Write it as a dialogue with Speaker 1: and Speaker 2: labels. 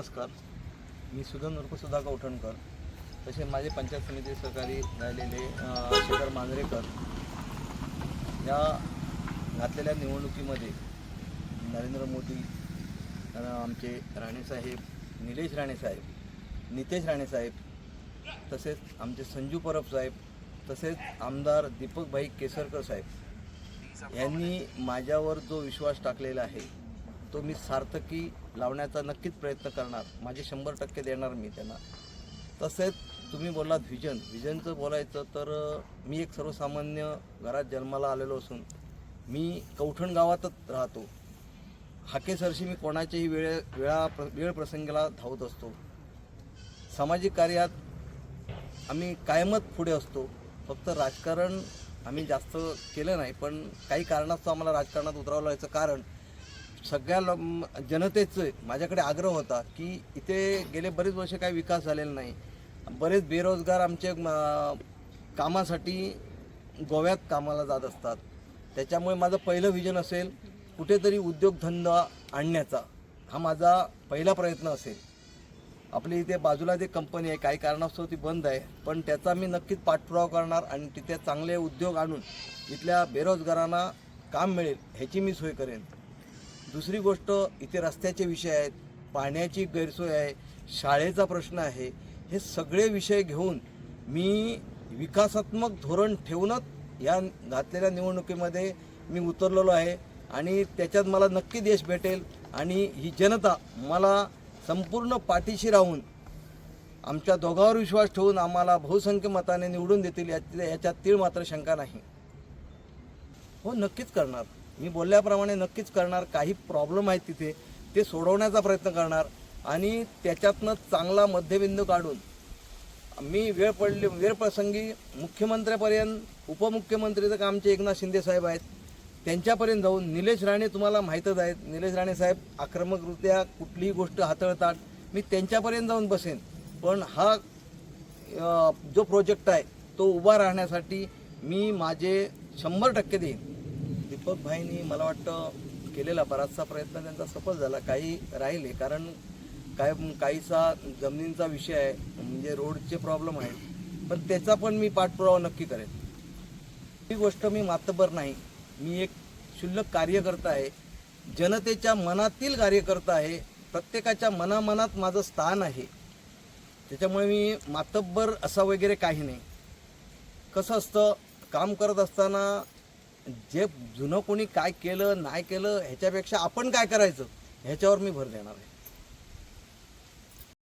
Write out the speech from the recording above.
Speaker 1: नमस्कार. मी सुधन उर्फ सुधा कवठणकर तसे माझे पंचायत समिती सहकारी राहिलेले शेखर मांजरेकर या घातलेल्या निवडणुकीमध्ये नरेंद्र मोदी आमचे राणेसाहेब निलेश राणेसाहेब नितेश राणेसाहेब तसेच आमचे संजू परब साहेब तसेच आमदार दीपकभाई केसरकर साहेब यांनी माझ्यावर जो विश्वास टाकलेला आहे तो मी सार्थकी लावण्याचा नक्कीच प्रयत्न करणार. माझे शंभर टक्के देणार मी त्यांना. तसेच तुम्ही बोललात व्हिजन व्हिजनचं बोलायचं तर मी एक सर्वसामान्य घरात जन्माला आलेलो असून मी कौठण गावातच राहतो. हाकेसरशी मी कोणाच्याही वेळे वेळा प्र वेळ प्रसंगाला धावत असतो. सामाजिक कार्यात आम्ही कायमच पुढे असतो. फक्त राजकारण आम्ही जास्त केलं नाही पण काही कारणास्तव आम्हाला राजकारणात उतरावं लागायचं कारण सगळ्या लो जनतेचं माझ्याकडे आग्रह होता की इथे गेले बरेच वर्ष काही विकास झालेला नाही. बरेच बेरोजगार आमचे कामासाठी गोव्यात कामाला जात असतात. त्याच्यामुळे माझं पहिलं व्हिजन असेल कुठेतरी उद्योगधंदा आणण्याचा. हा माझा पहिला प्रयत्न असेल. आपली इथे बाजूला जे कंपनी आहे काही कारणास्तव ती बंद आहे पण त्याचा मी नक्कीच पाठपुरावा करणार आणि तिथे चांगले उद्योग आणून इथल्या बेरोजगारांना काम मिळेल ह्याची मी सोय करेन. दुसरी गोष्ट इथे रस्त्याचे विषय आहेत पाण्याची गैरसोय आहे शाळेचा प्रश्न आहे हे सगळे विषय घेऊन मी विकासात्मक धोरण ठेवूनच या घातलेल्या निवडणुकीमध्ये मी उतरलेलो आहे आणि त्याच्यात मला नक्की देश भेटेल आणि ही जनता मला संपूर्ण पाठीशी राहून आमच्या दोघांवर विश्वास ठेवून आम्हाला बहुसंख्य मताने निवडून देतील याच्यात तीळ मात्र शंका नाही. हो नक्कीच करणार. मी बोलल्याप्रमाणे नक्कीच करणार काही प्रॉब्लेम आहेत तिथे ते सोडवण्याचा प्रयत्न करणार आणि त्याच्यातनं चांगला मध्यबिंदू काढून मी वेळ पडली वेळप्रसंगी मुख्यमंत्र्यापर्यंत उपमुख्यमंत्री तर आमचे एकनाथ शिंदे साहेब आहेत त्यांच्यापर्यंत जाऊन निलेश राणे तुम्हाला माहीतच आहेत निलेश राणे साहेब आक्रमकरित्या कुठलीही गोष्ट हाताळतात मी त्यांच्यापर्यंत जाऊन बसेन. पण हा जो प्रोजेक्ट आहे तो उभा राहण्यासाठी मी माझे शंभर टक्के देईन. दीपक भाईंनी मला वाटतं केलेला बराचसा प्रयत्न त्यांचा सफल झाला काही राहिले. कारण काय काहीसा जमिनींचा विषय आहे म्हणजे रोडचे प्रॉब्लेम आहे. पण त्याचा पण मी पाठपुरावा नक्की करेन. ही गोष्ट मी मातबर नाही. मी एक क्षुल्लक कार्यकर्ता आहे. जनतेच्या मनातील कार्यकर्ता आहे. प्रत्येकाच्या मनामनात माझं स्थान आहे. त्याच्यामुळे मी मातब्बर असा वगैरे काही नाही. कसं असतं काम करत असताना जे जुनं कोणी काय केलं नाही केलं ह्याच्यापेक्षा आपण काय करायचं? ह्याच्यावर मी भर देणार आहे.